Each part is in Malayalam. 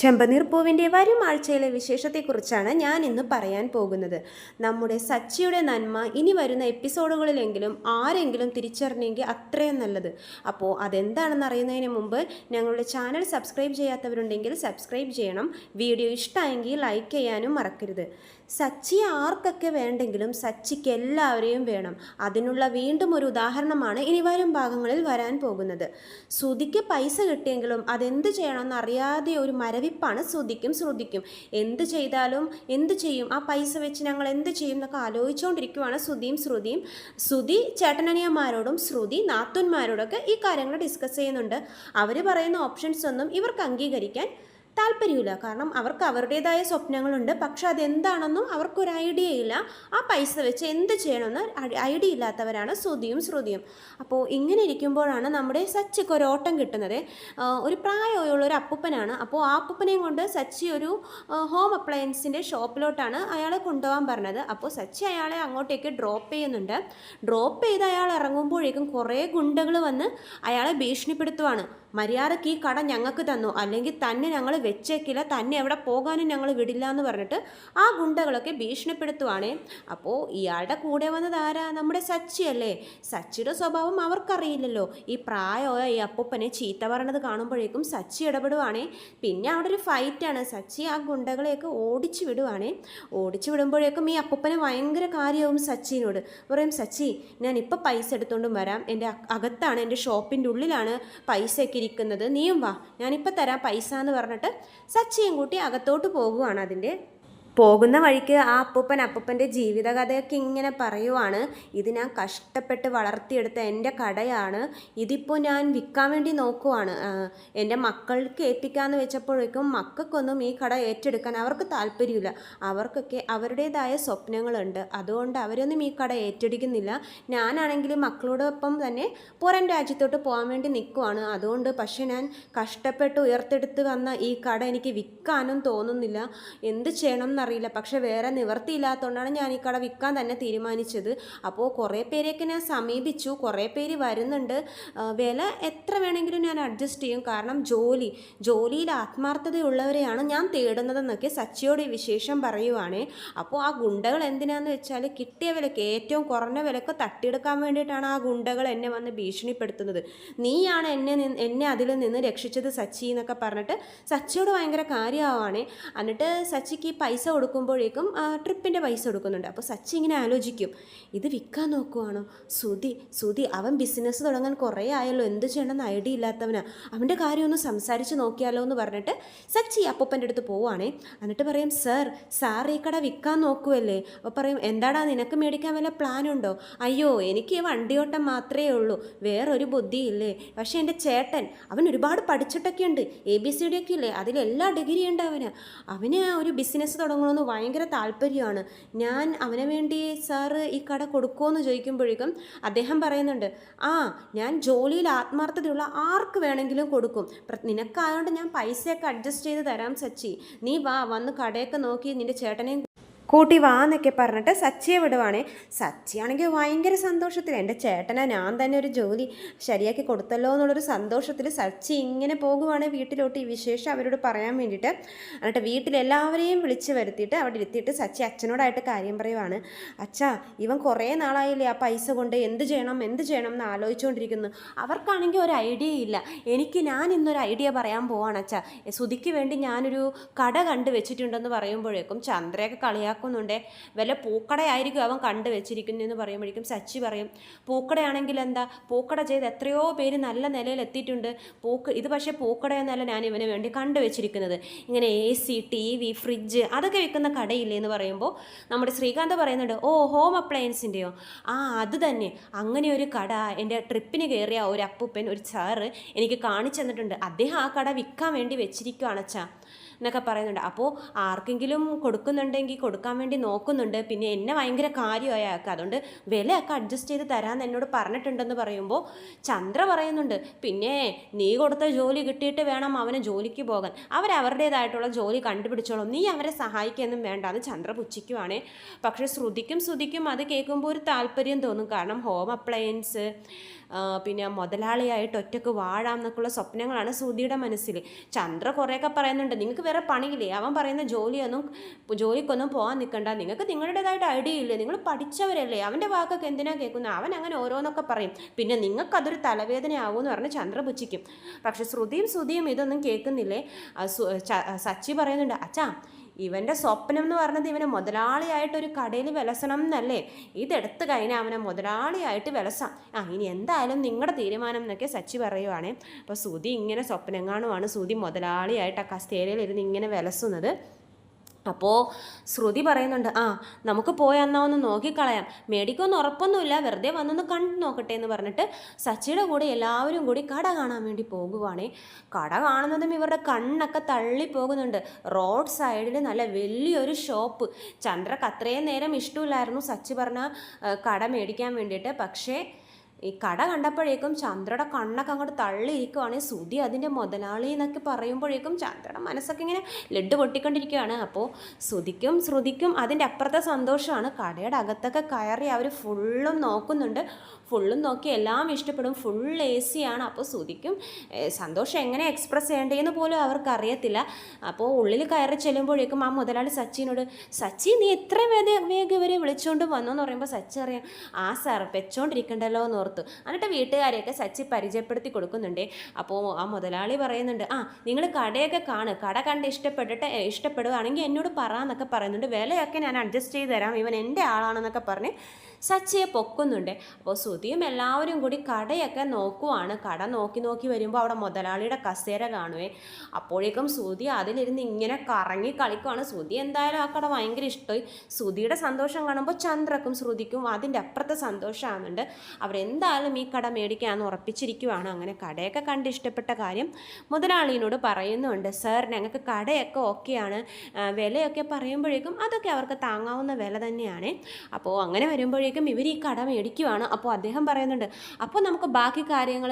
ചെമ്പനീർ പൂവിന്റെ വരും ആഴ്ചയിലെ വിശേഷത്തെക്കുറിച്ചാണ് ഞാൻ ഇന്ന് പറയാൻ പോകുന്നത്. നമ്മുടെ സച്ചിയുടെ നന്മ ഇനി വരുന്ന എപ്പിസോഡുകളിലെങ്കിലും ആരെങ്കിലും തിരിച്ചറിഞ്ഞെങ്കിൽ അത്രയും നല്ലത്. അപ്പോൾ അതെന്താണെന്ന് അറിയുന്നതിന് മുമ്പ് ഞങ്ങളുടെ ചാനൽ സബ്സ്ക്രൈബ് ചെയ്യാത്തവരുണ്ടെങ്കിൽ സബ്സ്ക്രൈബ് ചെയ്യണം. വീഡിയോ ഇഷ്ടമായെങ്കിൽ ലൈക്ക് ചെയ്യാനും മറക്കരുത്. സച്ചി ആർക്കൊക്കെ വേണ്ടെങ്കിലും സച്ചിക്ക് എല്ലാവരെയും വേണം. അതിനുള്ള വീണ്ടും ഒരു ഉദാഹരണമാണ് ഇനി വരും ഭാഗങ്ങളിൽ വരാൻ പോകുന്നത്. ശ്രുതിക്ക് പൈസ കിട്ടിയെങ്കിലും അതെന്ത് ചെയ്യണമെന്ന് അറിയാതെ ഒരു മരവിപ്പാണ് ശ്രുതിക്കും ശ്രുതിക്കും എന്ത് ചെയ്താലും എന്ത് ചെയ്യും? ആ പൈസ വെച്ച് ഞങ്ങൾ എന്ത് ചെയ്യും എന്നൊക്കെ ആലോചിച്ചുകൊണ്ടിരിക്കുവാണ് ശ്രുതിയും ശ്രുതിയും. ശ്രുതി ചേട്ടനനിയന്മാരോടും ശ്രുതി നാത്തുന്മാരോടൊക്കെ ഈ കാര്യങ്ങൾ ഡിസ്കസ് ചെയ്യുന്നുണ്ട്. അവർ പറയുന്ന ഓപ്ഷൻസ് ഒന്നും ഇവർക്ക് അംഗീകരിക്കാൻ താല്പര്യമില്ല. കാരണം അവർക്ക് അവരുടേതായ സ്വപ്നങ്ങളുണ്ട്. പക്ഷെ അതെന്താണെന്നും അവർക്കൊരു ഐഡിയ ഇല്ല. ആ പൈസ വെച്ച് എന്ത് ചെയ്യണമെന്ന് ഐഡിയ ഇല്ലാത്തവരാണ് ശ്രുതിയും ശ്രുതിയും. അപ്പോൾ ഇങ്ങനെ ഇരിക്കുമ്പോഴാണ് നമ്മുടെ സച്ചിക്ക് ഒരു ഓട്ടം കിട്ടുന്നത്. ഒരു പ്രായമുള്ള ഒരു അപ്പൂപ്പനാണ്. അപ്പോൾ ആ അപ്പൂപ്പനെയും കൊണ്ട് സച്ചി ഒരു ഹോം അപ്ലയൻസിന്റെ ഷോപ്പിലോട്ടാണ് അയാളെ കൊണ്ടുപോകാൻ പറഞ്ഞത്. അപ്പോൾ സച്ചി അയാളെ അങ്ങോട്ടേക്ക് ഡ്രോപ്പ് ചെയ്യുന്നുണ്ട്. ഡ്രോപ്പ് ചെയ്ത് അയാൾ ഇറങ്ങുമ്പോഴേക്കും കുറേ ഗുണ്ടകൾ വന്ന് അയാളെ ഭീഷണിപ്പെടുത്തുവാണ്. മര്യാദയ്ക്ക് ഈ കട ഞങ്ങൾക്ക് തന്നു. അല്ലെങ്കിൽ തന്നെ ഞങ്ങൾ വെച്ചേക്കില്ല തന്നെ എവിടെ പോകാനും ഞങ്ങൾ വിടില്ല എന്ന് പറഞ്ഞിട്ട് ആ ഗുണ്ടകളൊക്കെ ഭീഷണിപ്പെടുത്തുവാണേ. അപ്പോൾ ഇയാളുടെ കൂടെ വന്നത് ആരാ? നമ്മുടെ സച്ചി അല്ലേ? സച്ചിയുടെ സ്വഭാവം അവർക്കറിയില്ലല്ലോ. ഈ പ്രായമായ ഈ അപ്പൂപ്പനെ ചീത്ത പറയണത് കാണുമ്പോഴേക്കും സച്ചി ഇടപെടുവാണേ. പിന്നെ അവിടെ ഒരു ഫൈറ്റാണ് സച്ചി ആ ഗുണ്ടകളെയൊക്കെ ഓടിച്ചു വിടുവാണേ. ഓടിച്ചു വിടുമ്പോഴേക്കും ഈ അപ്പൂപ്പന് ഭയങ്കര കാര്യമാവും സച്ചിനോട്. പറയും സച്ചി ഞാൻ ഇപ്പോൾ പൈസ എടുത്തുകൊണ്ടും വരാം. എന്റെ അകത്താണ് എന്റെ ഷോപ്പിന്റെ ഉള്ളിലാണ് പൈസയൊക്കെ ഇരിക്കുന്നത്. നീയും വാ. ഞാനിപ്പോൾ തരാം പൈസ എന്ന് പറഞ്ഞിട്ട് സച്ചിയും കൂട്ടി അകത്തോട്ട് പോകുവാണ് അതിന്റെ പോകുന്ന വഴിക്ക് ആ അപ്പൂപ്പൻ അപ്പൂപ്പന്റെ ജീവിതകഥയൊക്കെ ഇങ്ങനെ പറയുവാണ്. ഇത് ഞാൻ കഷ്ടപ്പെട്ട് വളർത്തിയെടുത്ത എന്റെ കടയാണ്. ഇതിപ്പോൾ ഞാൻ വിൽക്കാൻ വേണ്ടി നോക്കുവാണ്. എന്റെ മക്കൾക്ക് ഏൽപ്പിക്കാമെന്ന് വെച്ചപ്പോഴേക്കും മക്കൾക്കൊന്നും ഈ കട ഏറ്റെടുക്കാൻ അവർക്ക് താല്പര്യമില്ല. അവർക്കൊക്കെ അവരുടേതായ സ്വപ്നങ്ങളുണ്ട്. അതുകൊണ്ട് അവരൊന്നും ഈ കട ഏറ്റെടുക്കുന്നില്ല. ഞാനാണെങ്കിൽ മക്കളോടൊപ്പം തന്നെ പുറം രാജ്യത്തോട്ട് പോകാൻ വേണ്ടി നിൽക്കുവാണ്. അതുകൊണ്ട് പക്ഷേ ഞാൻ കഷ്ടപ്പെട്ട് ഉയർത്തെടുത്ത് വന്ന ഈ കട എനിക്ക് വിൽക്കാനും തോന്നുന്നില്ല. എന്ത് ചെയ്യണം എന്നറിയില്ല പക്ഷേ വേറെ നിവർത്തിയില്ലാത്തതുകൊണ്ടാണ് ഞാൻ ഈ കട വിൽക്കാൻ തന്നെ തീരുമാനിച്ചത്. അപ്പോൾ കുറേ പേരെയൊക്കെ ഞാൻ സമീപിച്ചു. കുറേ പേര് വരുന്നുണ്ട്. വില എത്ര വേണമെങ്കിലും ഞാൻ അഡ്ജസ്റ്റ് ചെയ്യും. കാരണം ജോലി ജോലിയിൽ ആത്മാർത്ഥതയുള്ളവരെയാണ് ഞാൻ തേടുന്നതെന്നൊക്കെ സച്ചിയോട് ഈ വിശേഷം പറയുവാണേ. അപ്പോൾ ആ ഗുണ്ടകൾ എന്തിനാന്ന് വെച്ചാൽ കിട്ടിയ വിലക്ക് ഏറ്റവും കുറഞ്ഞ വിലക്ക് തട്ടിയെടുക്കാൻ വേണ്ടിയിട്ടാണ് ആ ഗുണ്ടകൾ എന്നെ വന്ന് ഭീഷണിപ്പെടുത്തുന്നത്. നീയാണ് എന്നെ എന്നെ അതിൽ നിന്ന് രക്ഷിച്ചത് സച്ചി എന്നൊക്കെ പറഞ്ഞിട്ട് സച്ചിയോട് ഭയങ്കര കാര്യമാവാണേ. എന്നിട്ട് സച്ചിക്ക് ഈ പൈസ കൊടുക്കുമ്പോഴേക്കും ട്രിപ്പിന്റെ പൈസ കൊടുക്കുന്നുണ്ട്. അപ്പോൾ സച്ചി ഇങ്ങനെ ആലോചിക്കും ഇത് വിൽക്കാൻ നോക്കുവാണോ? സുതി സുതി അവൻ ബിസിനസ് തുടങ്ങാൻ കുറേ ആയല്ലോ എന്ത് ചെയ്യണമെന്ന് ഐഡിയ ഇല്ലാത്തവനാ. അവന്റെ കാര്യം ഒന്ന് സംസാരിച്ച് നോക്കിയാലോ എന്ന് പറഞ്ഞിട്ട് സച്ചി അപ്പൂപ്പന്റെ അടുത്ത് പോവുകയാണേ എന്നിട്ട് പറയും സർ സാർ ഈ കട വിൽക്കാൻ നോക്കുമല്ലേ അപ്പോൾ പറയും എന്താടാ നിനക്ക് മേടിക്കാൻ വല്ല പ്ലാനുണ്ടോ അയ്യോ എനിക്ക് ഈ വണ്ടിയോട്ടം മാത്രമേ ഉള്ളൂ വേറൊരു ബുദ്ധിയില്ലേ? പക്ഷേ എന്റെ ചേട്ടൻ അവൻ ഒരുപാട് പഠിച്ചിട്ടൊക്കെ ഉണ്ട് എ ബി സി ഡി ഒക്കെ ഇല്ലേ? അതിലെല്ലാ ഡിഗ്രി ഉണ്ട് അവന്. അവന് ഒരു ബിസിനസ് തുടങ്ങണമെന്ന് ഭയങ്കര താല്പര്യമാണ്. ഞാൻ അവന് വേണ്ടി സാറ് ഈ കട കൊടുക്കുമോ ചോദിക്കുമ്പോഴേക്കും അദ്ദേഹം പറയുന്നുണ്ട് ആ ഞാൻ ജോലിയിൽ ആത്മാർത്ഥതയുള്ള ആർക്ക് വേണമെങ്കിലും കൊടുക്കും. നിനക്കായതുകൊണ്ട് ഞാൻ പൈസയൊക്കെ അഡ്ജസ്റ്റ് ചെയ്ത് തരാം സച്ചി. നീ വാ വന്ന് കടയൊക്കെ നോക്കി നിന്റെ ചേട്ടനെയും കൂട്ടി വാ എന്നൊക്കെ പറഞ്ഞിട്ട് സച്ചിയെ വിടുവാണേ. സച്ചിയാണെങ്കിൽ ഭയങ്കര സന്തോഷത്തിൽ എന്റെ ചേട്ടനെ ഞാൻ തന്നെ ഒരു ജോലി ശരിയാക്കി കൊടുത്തല്ലോ എന്നുള്ളൊരു സന്തോഷത്തിൽ സച്ചി ഇങ്ങനെ പോകുവാണ് വീട്ടിലോട്ട് ഈ വിശേഷം അവരോട് പറയാൻ വേണ്ടിയിട്ട്. എന്നിട്ട് വീട്ടിലെല്ലാവരെയും വിളിച്ച് വരുത്തിയിട്ട് അവിടെ ഇരുത്തിയിട്ട് സച്ചി അച്ഛനോടായിട്ട് കാര്യം പറയുവാണ്. അച്ഛാ ഇവൻ കുറേ നാളായില്ലേ ആ പൈസ കൊണ്ട് എന്ത് ചെയ്യണം എന്ത് ചെയ്യണം എന്ന് ആലോചിച്ചുകൊണ്ടിരിക്കുന്നു. അവർക്കാണെങ്കിൽ ഒരു ഐഡിയ ഇല്ല. എനിക്ക് ഞാൻ ഇന്നൊരു ഐഡിയ പറയാൻ പോവാണ് അച്ഛാ. സുതിക്ക് വേണ്ടി ഞാനൊരു കട കണ്ടു വെച്ചിട്ടുണ്ടെന്ന് പറയുമ്പോഴേക്കും ചന്ദ്രയൊക്കെ കളിയാക്കുന്നുണ്ടേ വല്ല പൂക്കടയായിരിക്കും അവൻ കണ്ടു വെച്ചിരിക്കുന്നതെന്ന് പറയുമ്പോഴേക്കും സച്ചി പറയും പൂക്കടയാണെങ്കിൽ എന്താ? പൂക്കട ചെയ്ത് എത്രയോ പേര് നല്ല നിലയിൽ എത്തിയിട്ടുണ്ട്. പൂക്ക ഇത് പക്ഷേ പൂക്കടയെന്നല്ല ഞാൻ ഇവന് വേണ്ടി കണ്ടു വെച്ചിരിക്കുന്നത്. ഇങ്ങനെ A C T V fridge അതൊക്കെ വിൽക്കുന്ന കടയില്ലേ എന്ന് പറയുമ്പോൾ നമ്മുടെ ശ്രീകാന്ത് പറയുന്നുണ്ട് ഓ ഹോം അപ്ലയൻസിന്റെയോ ആ അത് തന്നെ. അങ്ങനെ ഒരു കട എന്റെ ട്രിപ്പിന് കയറിയ ഒരു അപ്പൂപ്പൻ ഒരു സാറ് എനിക്ക് കാണിച്ചു തന്നിട്ടുണ്ട്. അദ്ദേഹം ആ കട വിൽക്കാൻ വേണ്ടി വെച്ചിരിക്കുകയാണ് അച്ഛാ. എന്നൊക്കെ പറയുന്നുണ്ട്. അപ്പോൾ ആർക്കെങ്കിലും കൊടുക്കുന്നുണ്ടെങ്കിൽ കൊടുക്കാൻ വേണ്ടി നോക്കുന്നുണ്ട്. പിന്നെ എന്നെ ഭയങ്കര കാര്യമായി അയാൾക്ക്. അതുകൊണ്ട് വിലയൊക്കെ അഡ്ജസ്റ്റ് ചെയ്ത് തരാമെന്ന് എന്നോട് പറഞ്ഞിട്ടുണ്ടെന്ന് പറയുമ്പോൾ ചന്ദ്ര പറയുന്നുണ്ട് പിന്നെ നീ കൊടുത്ത ജോലി കിട്ടിയിട്ട് വേണം അവനെ ജോലിക്ക് പോകാൻ. അവരവരുടേതായിട്ടുള്ള ജോലി കണ്ടുപിടിച്ചോളും. നീ അവരെ സഹായിക്കുകയൊന്നും വേണ്ട. എന്ന് ചന്ദ്ര പുച്ഛിക്കുവാണേ. പക്ഷേ ശ്രുതിക്കും ശ്രുതിക്കും അത് കേൾക്കുമ്പോൾ ഒരു താല്പര്യം തോന്നും. കാരണം ഹോം അപ്ലയൻസ് പിന്നെ മുതലാളിയായിട്ട് ഒറ്റയ്ക്ക് വാഴാം എന്നൊക്കെയുള്ള സ്വപ്നങ്ങളാണ് ശ്രുതിയുടെ മനസ്സിൽ ചന്ദ്ര കുറേയൊക്കെ പറയുന്നുണ്ട്. നിങ്ങൾക്ക് വേറെ പണിയില്ലേ? അവൻ പറയുന്ന ജോലിയൊന്നും ജോലിക്കൊന്നും പോകാൻ നിൽക്കണ്ട നിങ്ങൾക്ക് നിങ്ങളുടേതായിട്ട് ഐഡിയ ഇല്ലേ? നിങ്ങൾ പഠിച്ചവരല്ലേ? അവന്റെ വാക്കൊക്കെ എന്തിനാ കേൾക്കുന്നത്? അവൻ അങ്ങനെ ഓരോന്നൊക്കെ പറയും. പിന്നെ നിങ്ങൾക്കതൊരു തലവേദനയാവും എന്ന് പറഞ്ഞ് ചന്ദ്ര പക്ഷെ ശ്രുതിയും ശ്രുതിയും ഇതൊന്നും കേൾക്കുന്നില്ലേ? സച്ചി പറയുന്നുണ്ട് അച്ഛാ ഇവന്റെ സ്വപ്നം എന്ന് പറഞ്ഞത് ഇവനെ മുതലാളിയായിട്ട് ഒരു കടയിൽ വിലസണം എന്നല്ലേ? ഇതെടുത്ത് കഴിഞ്ഞാൽ അവനെ മുതലാളിയായിട്ട് വിലസാം. ആ ഇനി എന്തായാലും നിങ്ങളുടെ തീരുമാനം എന്നൊക്കെ സച്ചി പറയുവാണേ. അപ്പോൾ സുതി ഇങ്ങനെ സ്വപ്നം കാണുവാണ്. സുതി മുതലാളിയായിട്ട് ആ കസ്തേരയിൽ ഇരുന്ന് ഇങ്ങനെ വിലസുന്നത്. അപ്പോൾ ശ്രുതി പറയുന്നുണ്ട് ആ നമുക്ക് പോയി എന്നാ ഒന്ന് നോക്കിക്കളയാം. മേടിക്കൊന്നും ഉറപ്പൊന്നുമില്ല. വെറുതെ വന്നൊന്ന് കണ്ടു നോക്കട്ടെ എന്ന് പറഞ്ഞിട്ട് സച്ചിയുടെ കൂടെ എല്ലാവരും കൂടി കട കാണാൻ വേണ്ടി പോകുവാണേ. കട കാണുന്നതും ഇവരുടെ കണ്ണൊക്കെ തള്ളി പോകുന്നുണ്ട് റോഡ് സൈഡിൽ നല്ല വലിയൊരു ഷോപ്പ്. ചന്ദ്രക്ക് അത്രയും നേരം ഇഷ്ടമില്ലായിരുന്നു സച്ചി പറഞ്ഞ കട മേടിക്കാൻ വേണ്ടിയിട്ട്. പക്ഷേ ഈ കട കണ്ടപ്പോഴേക്കും ചന്ദ്രയുടെ കണ്ണൊക്കെ അങ്ങോട്ട് തള്ളിയിരിക്കുവാണ്. സുധി അതിന്റെ മുതലാളി എന്നൊക്കെ പറയുമ്പോഴേക്കും ചന്ദ്രയുടെ മനസ്സൊക്കെ ഇങ്ങനെ ലഡ് പൊട്ടിക്കൊണ്ടിരിക്കുകയാണ് അപ്പോൾ സുധിക്കും ശ്രുതിക്കും അതിന്റെ അപ്പുറത്തെ സന്തോഷമാണ്. കടയുടെ അകത്തൊക്കെ കയറി അവർ ഫുള്ളും നോക്കുന്നുണ്ട്. ഫുള്ളും നോക്കി എല്ലാം ഇഷ്ടപ്പെടും. ഫുൾ എ സി ആണ്. അപ്പോൾ ശ്രുതിക്കും സന്തോഷം എങ്ങനെ എക്സ്പ്രസ് ചെയ്യേണ്ടതെന്ന് പോലും അവർക്ക് അറിയത്തില്ല അപ്പോൾ ഉള്ളിൽ കയറി ചെല്ലുമ്പോഴേക്കും ആ മുതലാളി സച്ചിനോട് സച്ചി നീ എത്ര വേദ വേഗം ഇവരെ വിളിച്ചുകൊണ്ട് വന്നു? എന്ന് പറയുമ്പോൾ സച്ചി അറിയാം ആ സാർ വെച്ചോണ്ടിരിക്കണ്ടല്ലോ എന്ന് ഓർത്തു. എന്നിട്ട് വീട്ടുകാരെയൊക്കെ സച്ചി പരിചയപ്പെടുത്തി കൊടുക്കുന്നുണ്ടേ. അപ്പോൾ ആ മുതലാളി പറയുന്നുണ്ട് ആ നിങ്ങൾ കടയൊക്കെ കാണ്. കട കണ്ട് ഇഷ്ടപ്പെട്ടിട്ട് ഇഷ്ടപ്പെടുകയാണെങ്കിൽ എന്നോട് പറ എന്നൊക്കെ പറയുന്നുണ്ട്. വിലയൊക്കെ ഞാൻ അഡ്ജസ്റ്റ് ചെയ്ത് തരാം. ഇവൻ എന്റെ ആളാണെന്നൊക്കെ പറഞ്ഞ് സച്ചിയെ പൊക്കുന്നുണ്ട്. അപ്പോൾ സുധിയും എല്ലാവരും കൂടി കടയൊക്കെ നോക്കുവാണ്. കട നോക്കി നോക്കി വരുമ്പോൾ അവിടെ മുതലാളിയുടെ കസേര കാണുവേ. അപ്പോഴേക്കും ശ്രുതി അതിലിരുന്ന് ഇങ്ങനെ കറങ്ങി കളിക്കുവാണ്. ശ്രുതി എന്തായാലും ആ കട ഭയങ്കര ഇഷ്ടമായി. ശ്രുതിയുടെ സന്തോഷം കാണുമ്പോൾ ചന്ദ്രക്കും ശ്രുതിക്കും അതിന്റെ അപ്പുറത്തെ സന്തോഷമാകുന്നുണ്ട് അവരെന്തായാലും ഈ കട മേടിക്കാമെന്ന് ഉറപ്പിച്ചിരിക്കുവാണ്. അങ്ങനെ കടയൊക്കെ കണ്ട് ഇഷ്ടപ്പെട്ട കാര്യം മുതലാളിയോട് പറയുന്നുണ്ട്. സാർ ഞങ്ങൾക്ക് കടയൊക്കെ ഓക്കെയാണ്. വിലയൊക്കെ പറയുമ്പോഴേക്കും അതൊക്കെ അവർക്ക് താങ്ങാവുന്ന വില തന്നെയാണ്. അപ്പോൾ അങ്ങനെ വരുമ്പോഴേക്കും ഇവർ ഈ കട മേടിക്കുവാണ് അപ്പോൾ അദ്ദേഹം പറയുന്നുണ്ട് അപ്പോൾ നമുക്ക് ബാക്കി കാര്യങ്ങൾ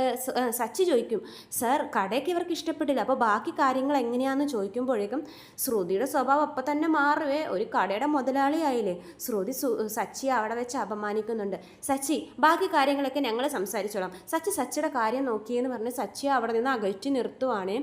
സച്ചി ചോദിക്കും സർ കടയ്ക്ക് ഇവർക്ക് ഇഷ്ടപ്പെട്ടില്ല. അപ്പോൾ ബാക്കി കാര്യങ്ങൾ എങ്ങനെയാണെന്ന് ചോദിക്കുമ്പോഴേക്കും ശ്രുതിയുടെ സ്വഭാവം അപ്പം തന്നെ മാറുവേ. ഒരു കടയുടെ മുതലാളിയായില്ലേ? ശ്രുതി സച്ചി അവിടെ വെച്ച് അപമാനിക്കുന്നുണ്ട്. സച്ചി ബാക്കി കാര്യങ്ങളൊക്കെ ഞങ്ങൾ സംസാരിച്ചോളാം. സച്ചി സച്ചിയുടെ കാര്യം നോക്കിയെന്ന് പറഞ്ഞ് സച്ചി അവിടെ നിന്ന് അകറ്റി നിർത്തുവാണ്.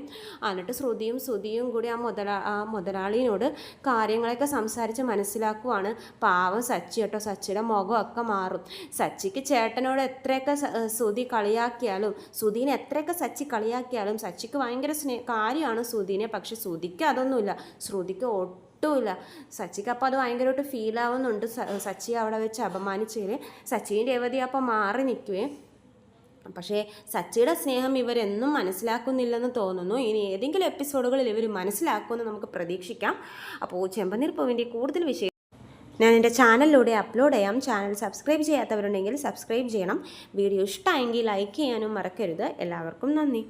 എന്നിട്ട് ശ്രുതിയും ശ്രുതിയും കൂടി ആ മുതലാ ആ മുതലാളിയോട് കാര്യങ്ങളൊക്കെ സംസാരിച്ച് മനസ്സിലാക്കുവാണ്. പാവം സച്ചി കേട്ടോ. സച്ചിയുടെ മുഖമൊക്കെ മാറും. സച്ചിക്ക് ചേട്ടനോട് എത്രയൊക്കെ സുധി കളിയാക്കിയാലും സുധീനെ എത്രയൊക്കെ സച്ചി കളിയാക്കിയാലും സച്ചിക്ക് ഭയങ്കര സ്നേ കാര്യമാണ് സുധീനെ. പക്ഷെ സുധിക്ക് അതൊന്നുമില്ല. ശ്രുതിക്ക് ഒട്ടുമില്ല. സച്ചിക്ക് അപ്പോൾ അത് ഭയങ്കരമായിട്ട് ഫീൽ ആവുന്നുണ്ട്. സച്ചി അവിടെ വെച്ച് അപമാനിച്ചതിൽ സച്ചിയും രേവതി അപ്പോൾ മാറി നിൽക്കുകയും. പക്ഷേ സച്ചിയുടെ സ്നേഹം ഇവരെന്നും മനസ്സിലാക്കുന്നില്ലെന്ന് തോന്നുന്നു. ഇനി ഏതെങ്കിലും എപ്പിസോഡുകളിൽ ഇവർ മനസ്സിലാക്കുമെന്ന് നമുക്ക് പ്രതീക്ഷിക്കാം. അപ്പോൾ ചെമ്പനീർ പൂവിന്റെ കൂടുതൽ വിഷയം ഞാൻ എന്റെ ചാനലിലൂടെ അപ്ലോഡ് ചെയ്യാം. ചാനൽ സബ്സ്ക്രൈബ് ചെയ്യാത്തവരുണ്ടെങ്കിൽ സബ്സ്ക്രൈബ് ചെയ്യണം. വീഡിയോ ഇഷ്ടമായെങ്കിൽ ലൈക്ക് ചെയ്യാനും മറക്കരുത്. എല്ലാവർക്കും നന്ദി.